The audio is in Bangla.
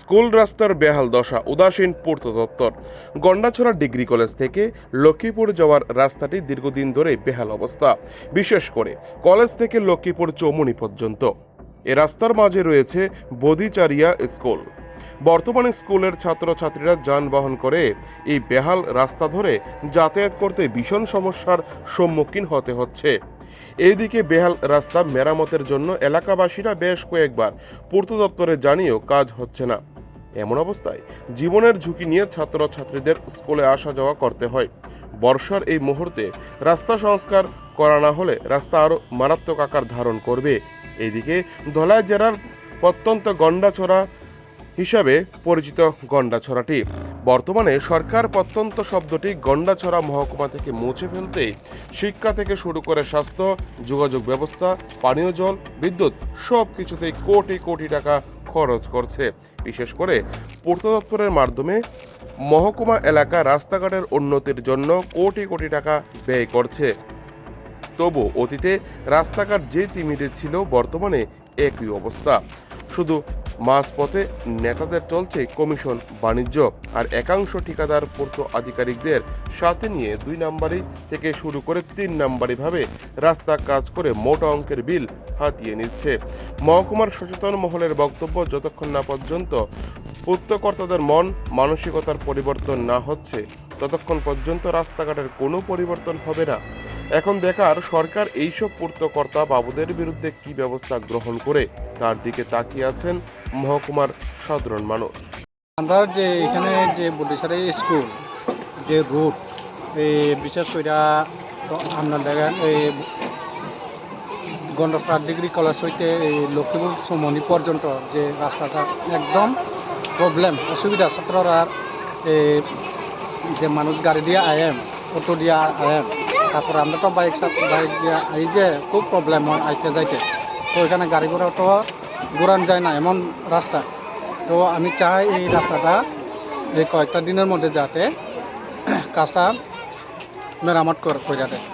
স্কুল রাস্তার বেহাল দশা, উদাসীন পূর্ত দপ্তর। গন্ডাছড়া ডিগ্রি কলেজ থেকে লক্ষ্মীপুর যাওয়ার রাস্তাটি দীর্ঘদিন ধরে বেহাল অবস্থা। বিশেষ করে কলেজ থেকে লক্ষ্মীপুর চৌমুনি পর্যন্ত। এ রাস্তার মাঝে রয়েছে বদিচারিয়া স্কুল। বর্তমানে স্কুলের ছাত্রছাত্রীরা যানবাহন করে এই বেহাল রাস্তা ধরে যাতায়াত করতে ভীষণ সমস্যার সম্মুখীন হতে হচ্ছে। এইদিকে বেহাল রাস্তা মেরামতের জন্য এলাকাবাসীরা বেশ কয়েকবার পূর্ত দপ্তরে জানিয়েও কাজ হচ্ছে না। এমন অবস্থায় জীবনের ঝুঁকি নিয়ে ছাত্রছাত্রীদের স্কুলে আসা যাওয়া করতে হয়। বর্ষার এই মুহূর্তে রাস্তা সংস্কার করা না হলে রাস্তা আরও মারাত্মক আকার ধারণ করবে। এইদিকে ধলাই জেলার প্রত্যন্ত গন্ডাছড়া হিসাবে পরিচিত গন্ডাছড়াটি। বর্তমানে সরকার প্রত্যন্ত শব্দটি গন্ডাছড়া মহকুমা থেকে মুছে ফেলতে শিক্ষা থেকে শুরু করে স্বাস্থ্য, যোগাযোগ ব্যবস্থা, পানীয় জল, বিদ্যুৎ সব কিছুতেই কোটি কোটি টাকা খরচ করছে। বিশেষ করে পূর্ত দপ্তরের মাধ্যমে মহকুমা এলাকা রাস্তাঘাটের উন্নতির জন্য কোটি কোটি টাকা ব্যয় করছে। তবু অতীতে রাস্তাঘাট যে তিমিরে ছিল, বর্তমানে একই অবস্থা। শুধু মাঝপথে নেতাদের চলছে কমিশন বাণিজ্য, আর একাংশ ঠিকাদার পূর্ত আধিকারিকদের সাথে নিয়ে দুই নাম্বারি থেকে শুরু করে তিন নাম্বারি ভাবে রাস্তা কাজ করে মোটা অঙ্কের বিল হাতিয়ে নিচ্ছে। মহকুমার সচেতন মহলের বক্তব্য, যতক্ষণ না পর্যন্ত পূর্তকর্তাদের মন মানসিকতার পরিবর্তন না হচ্ছে, ততক্ষণ পর্যন্ত রাস্তাঘাটের কোনো পরিবর্তন হবে না। এখন দেখার সরকার এইসব পূর্তকর্তা বাবুদের বিরুদ্ধে কি ব্যবস্থা গ্রহণ করে তার দিকে তাকিয়ে আছেন মহকুমার সাধারণ মানুষ। আমরা যে এখানে যে বডিসারি স্কুল, যে রুট এই বিশেষ করে আপনার দেখেন এই গন্ডসার ডিগ্রি কলেজ হইতে এই লক্ষ্মীপুর সুমনি পর্যন্ত যে রাস্তাটা একদম প্রবলেম অসুবিধা, ছাত্ররা এই যে মানুষ গাড়ি দিয়ে আয়েম, অটো দিয়ে আয়েম তারপর আমরা তো বাইক বাইক এই যে খুব প্রবলেম হয়, আইতে যাইতে। তো এখানে গাড়ি ঘোড়া তো ঘোরান যায় না, এমন রাস্তা। তো আমি চাই এই রাস্তাটা এই কয়েকটা দিনের মধ্যে যাতে কাজটা মেরামত করে দেয়।